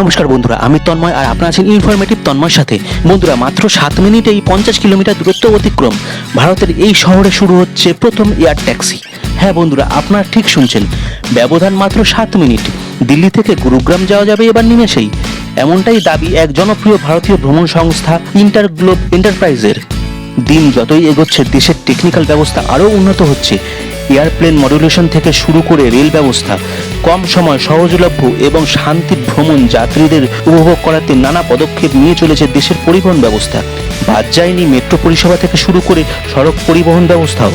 নমস্কার বন্ধুরা, আমি তন্ময় আর আপনারা আছেন ইনফরমেটিভ তন্ময়ের সাথে। বন্ধুরা, মাত্র সাত মিনিটেই পঞ্চাশ কিলোমিটার দূরত্ব অতিক্রম। ভারতের এই শহরে শুরু হচ্ছে প্রথম এয়ার ট্যাক্সি। হ্যাঁ বন্ধুরা, আপনারা ঠিক শুনছেন। ব্যবধান মাত্র সাত মিনিট। দিল্লি থেকে গুরুগ্রাম যাওয়া যাবে এবার নিমেষেই। এমনটাই দাবি এক জনপ্রিয় ভারতীয় ভ্রমণ সংস্থা ইন্টারগ্লোব এন্টারপ্রাইজের। দিন যতই এগোচ্ছে, দেশের টেকনিক্যাল ব্যবস্থা আরও উন্নত হচ্ছে। এয়ারপ্লেন মডুলেশন থেকে শুরু করে রেল ব্যবস্থা, কম সময় সহজলভ্য এবং শান্তির ভ্রমণ যাত্রীদের উপভোগ করাতে নানা পদক্ষেপ নিয়ে চলেছে দেশের পরিবহন ব্যবস্থা। বাদ যায়নি মেট্রো পরিষেবা থেকে শুরু করে সড়ক পরিবহন ব্যবস্থাও।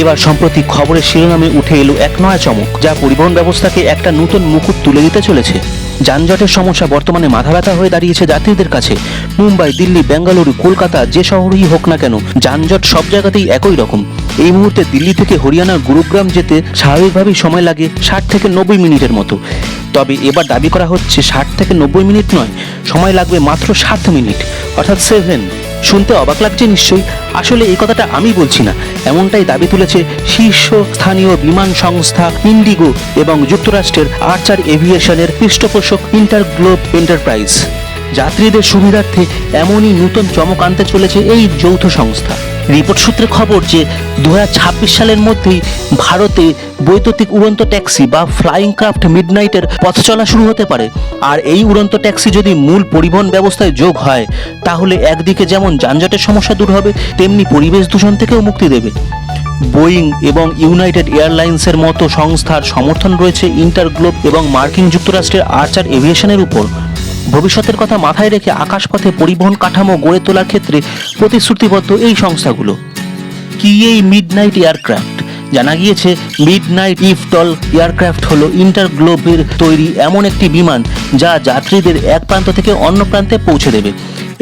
এবার সম্প্রতি খবরের শিরোনামে উঠে এলো এক নয়া চমক, যা পরিবহন ব্যবস্থাকে একটা নতুন মুকুট তুলে দিতে চলেছে। যানজটের সমস্যা বর্তমানে মাথা ব্যথা হয়ে দাঁড়িয়েছে যাত্রীদের কাছে। মুম্বাই, দিল্লি বেঙ্গালুরু কলকাতা যে শহরেই হোক না কেন, যানজট সব জায়গাতেই একই রকম। এই মুহূর্তে দিল্লি থেকে হরিয়ানার গুরুগ্রাম যেতে স্বাভাবিকভাবেই সময় লাগে ষাট থেকে নব্বই মিনিটের মতো। তবে এবার দাবি করা হচ্ছে ষাট থেকে নব্বই মিনিট নয়, সময় লাগবে মাত্র সাত মিনিট। অর্থাৎ সেভেন শুনতে অবাক লাগছে নিশ্চয়ই। আসলে এই কথাটা আমি বলছি না। এমনটাই দাবি তুলেছে শীর্ষ স্থানীয় বিমান সংস্থা ইন্ডিগো এবং যুক্তরাষ্ট্রের আর্চার এভিয়েশনের পৃষ্ঠপোষক ইন্টারগ্লোব এন্টারপ্রাইজ। যাত্রীদের সুবিধার্থে এমনই নতুন চমক আনতে চলেছে এই যৌথ সংস্থা। রিপোর্ট সূত্রে খবর যে, দুহাজার ছাব্বিশ সালের মধ্যেই ভারতে বৈদ্যুতিক উড়ন্ত ট্যাক্সি বা ফ্লাইং ক্রাফট মিডনাইটের পথ চলা শুরু হতে পারে। আর এই উড়ন্ত ট্যাক্সি যদি মূল পরিবহন ব্যবস্থায় যোগ হয়, তাহলে একদিকে যেমন যানজটের সমস্যা দূর হবে, তেমনি পরিবেশ দূষণ থেকেও মুক্তি দেবে। বোয়িং এবং ইউনাইটেড এয়ারলাইন্সের মতো সংস্থার সমর্থন রয়েছে ইন্টারগ্লোব এবং মার্কিন যুক্তরাষ্ট্রের আর্চার এভিয়েশনের উপর। ভবিষ্যতের কথা মাথায় রেখে আকাশপথে পরিবহন কাঠামো গড়ে তোলার ক্ষেত্রে প্রতিশ্রুতিবদ্ধ এই সংস্থাগুলো। কি এই মিডনাইট এয়ারক্রাফট জানা গিয়েছে মিডনাইট ইফটল এয়ারক্রাফট হলো ইন্টারগ্লোবের তৈরি এমন একটি বিমান যা যাত্রীদের এক প্রান্ত থেকে অন্য প্রান্তে পৌঁছে দেবে।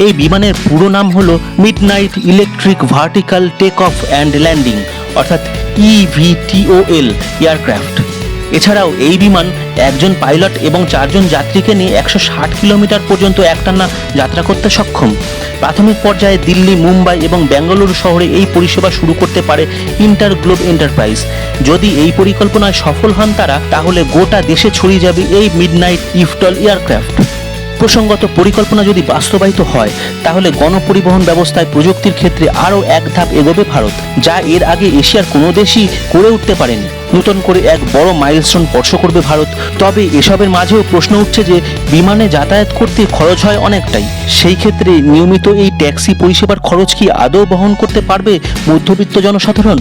এই বিমানের পুরো নাম হলো midnight electric vertical take off and landing অর্থাৎ E ইভিটিওএল এয়ারক্রাফট এছাড়াও এই বিমান একজন পাইলট এবং চারজন যাত্রীকে নিয়ে একশো ষাট কিলোমিটার পর্যন্ত একটানা যাত্রা করতে সক্ষম। প্রাথমিক পর্যায়ে দিল্লি, মুম্বাই এবং বেঙ্গালুরু শহরে এই পরিষেবা শুরু করতে পারে ইন্টার গ্লোব এন্টারপ্রাইজ। যদি এই পরিকল্পনায় সফল হন তারা, তাহলে গোটা দেশে ছড়িয়ে যাবে এই মিডনাইট ইফটল এয়ারক্রাফট। প্রসঙ্গত পরিকল্পনা যদি বাস্তবায়িত হয়, তাহলে গণপরিবহন ব্যবস্থায় প্রযুক্তির ক্ষেত্রে আরও এক ধাপ এগোবে ভারত, যা এর আগে এশিয়ার কোনো দেশই করে উঠতে পারেনি। নতুন করে এক বড় মাইলস্টোন স্পর্শ করবে ভারত, তবে এসবের মাঝেও প্রশ্ন উঠছে যে, বিমানে যাতায়াত করতে খরচ হয় অনেকটাই। সেই ক্ষেত্রে নিয়মিত এই ট্যাক্সি পরিষেবার খরচ কি আদৌ বহন করতে পারবে মধ্যবিত্ত জনসাধারণ?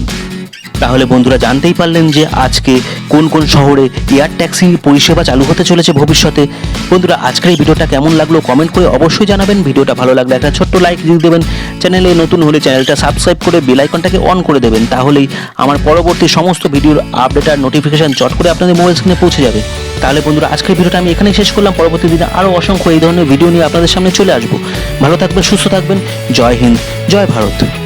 তাহলে বন্ধুরা জানতেই পারলেন যে আজকে কোন কোন শহরে এয়ার ট্যাক্সি পরিষেবা চালু হতে চলেছে ভবিষ্যতে। বন্ধুরা, আজকের এই ভিডিওটা কেমন লাগল কমেন্ট করে অবশ্যই জানাবেন। ভিডিওটা ভালো লাগলে একটা ছোট্ট লাইক দিয়ে দেবেন। চ্যানেলে নতুন হলে চ্যানেলটা সাবস্ক্রাইব করে বেল আইকনটাকে অন করে দেবেন। তাহলেই আমার পরবর্তী সমস্ত ভিডিওর আপডেট আর নোটিফিকেশন চট করে আপনাদের মোবাইল স্ক্রিনে পৌঁছে যাবে। তাহলে বন্ধুরা, আজকের ভিডিওটা আমি এখানেই শেষ করলাম। পরবর্তী দিনে আরও অসংখ্য এই ধরনের ভিডিও নিয়ে আপনাদের সামনে চলে আসব। ভালো থাকবেন, সুস্থ থাকবেন। জয় হিন্দ, জয় ভারত।